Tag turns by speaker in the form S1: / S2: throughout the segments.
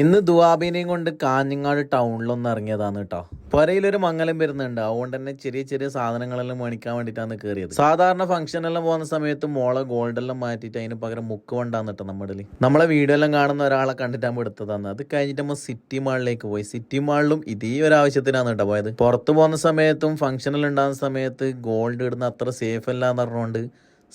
S1: ഇന്ന് ദുവാബിനെയും കൊണ്ട് കാഞ്ഞങ്ങാട് ടൗണിലൊന്ന് ഇറങ്ങിയതാണ് കേട്ടോ പുരയിലൊരു മംഗലം വരുന്നുണ്ട്. അതുകൊണ്ട് തന്നെ ചെറിയ ചെറിയ സാധനങ്ങളെല്ലാം മേടിക്കാൻ വേണ്ടിയിട്ടാണ് കയറിയത് സാധാരണ ഫംഗ്ഷനെല്ലാം പോകുന്ന സമയത്ത് മോളെ ഗോൾഡ് എല്ലാം മാറ്റിയിട്ട് അതിന് പകരം മുക്ക് കൊണ്ടാന്ന് കേട്ടോ നമ്മുടെ നമ്മളെ വീഡിയോ എല്ലാം കാണുന്ന ഒരാളെ കണ്ടിട്ടാകുമ്പോൾ എടുത്തതാണ്. അത് കഴിഞ്ഞിട്ട് നമ്മൾ സിറ്റി മാളിലേക്ക് പോയി. സിറ്റി മാളിലും ഇതേ ഒരു ആവശ്യത്തിനാണ് കേട്ടോ പോയത്. പുറത്ത് പോകുന്ന സമയത്തും ഫംഗ്ഷനിൽ ഉണ്ടാകുന്ന സമയത്ത് ഗോൾഡ് ഇടുന്ന അത്ര സേഫ് അല്ല എന്ന് പറഞ്ഞുകൊണ്ട്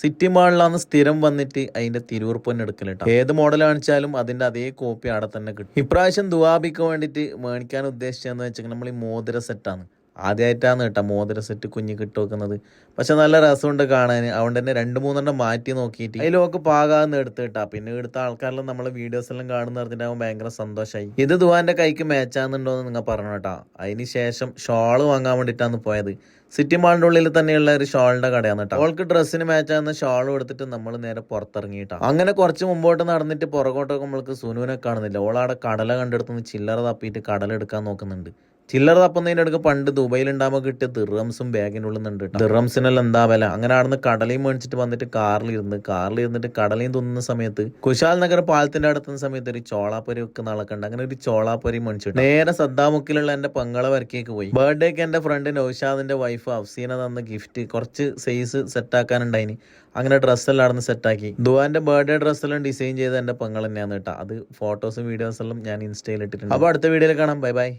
S1: സിറ്റി മാളിലാണ് സ്ഥിരം വന്നിട്ട് അതിന്റെ തിരുവുറുപ്പന്നെ എടുക്കൽ കേട്ടോ ഏത് മോഡൽ കാണിച്ചാലും അതിന്റെ അതേ കോപ്പി അവിടെ തന്നെ കിട്ടും. ഇപ്രാവശ്യം ദുവാബിക്ക് വേണ്ടിയിട്ട് മേടിക്കാൻ ഉദ്ദേശിച്ചതെന്ന് വെച്ചാൽ നമ്മൾ ഈ മോതിര സെറ്റാണ് ആദ്യമായിട്ടാണ് കേട്ടോ മോതിര സെറ്റ് കുഞ്ഞ് കിട്ടു വെക്കുന്നത്. പക്ഷെ നല്ല രസമുണ്ട് കാണാൻ അതുകൊണ്ട് തന്നെ രണ്ട് മൂന്നെണ്ണം മാറ്റി നോക്കിയിട്ട് അതിലൊക്കെ പാകാന്ന് എടുത്ത് കിട്ടാ. പിന്നെ എടുത്ത ആൾക്കാരെല്ലാം നമ്മളെ വീഡിയോസ് എല്ലാം കാണുന്ന പറഞ്ഞിട്ടാകുമ്പോൾ ഭയങ്കര സന്തോഷമായി ഇത് ദുവാന്റെ കൈക്ക് മാച്ചാകുന്നുണ്ടോ എന്ന് നിങ്ങൾ പറഞ്ഞു കേട്ടോ. അതിന് ശേഷം ഷോൾ വാങ്ങാൻ വേണ്ടിയിട്ടാണ് പോയത്. സിറ്റി മാളിന്റെ ഉള്ളിൽ തന്നെയുള്ള ഒരു ഷോളിന്റെ കടയാണ് കേട്ടോ. അവൾക്ക് ഡ്രസ്സിന് മാച്ച് ഷോൾ എടുത്തിട്ട് നമ്മൾ നേരെ പുറത്തിറങ്ങിയിട്ടാ അങ്ങനെ കുറച്ച് മുമ്പോട്ട് നടന്നിട്ട് പുറകോട്ടൊക്കെ നമ്മൾക്ക് സുനുവിനെ കാണുന്നില്ല. ഓളാടെ കടല കണ്ടെടുത്തുനിന്ന് ചില്ലറ തപ്പിയിട്ട് കടല എടുക്കാൻ നോക്കുന്നുണ്ട്. ചില്ലറ തപ്പുന്നതിന്റെ അടുക്ക് പണ്ട് ദുബൈയിൽ ഉണ്ടാകുമ്പോൾ കിട്ടിയ ദിറംസും ബാഗിന്റെ ഉള്ളിൽ കേട്ടോ ദിറംസിനെല്ലാം എന്താ വില? അങ്ങനെ അവിടുന്ന് കടലയും മേടിച്ചിട്ട് വന്നിട്ട് കാറിലിരുന്ന് കാറിലിരുന്നിട്ട് കടലയും തിന്നുന്ന സമയത്ത് കുശാൽ നഗർ പാലത്തിന്റെ അടുത്തുന്ന സമയത്ത് ഒരു ചോളാപ്പൊരി വെക്കുന്ന ആളൊക്കെ ഉണ്ട്. അങ്ങനെ ഒരു ചോളാപ്പൊരി മേടിച്ചിട്ട് നേരെ സദ്ദാമുക്കിലുള്ള എന്റെ പങ്കള വരക്കേക്ക് പോയി. ബർത്ത്ഡേക്ക് എന്റെ ഫ്രണ്ട് നൌഷാദിന്റെ വൈഫ് അഫ്സീന തന്ന ഗിഫ്റ്റ് കുറച്ച് സൈസ് സെറ്റ് ആക്കാനുണ്ടായിനി. അങ്ങനെ ഡ്രസ്സെല്ലാം അവിടെ നിന്ന് സെറ്റാക്കി ദുവാന്റെ ബർത്ത്ഡേ ഡ്രസ്സെല്ലാം ഡിസൈൻ ചെയ്ത എന്റെ പങ്കൾ തന്നെയാണ് കേട്ടോ അത് ഫോട്ടോസും വീഡിയോസും എല്ലാം ഞാൻ ഇൻസ്റ്റയിൽ ഇട്ടിട്ടുണ്ട്. അപ്പോൾ അടുത്ത വീഡിയോയിൽ കാണാം. Bye bye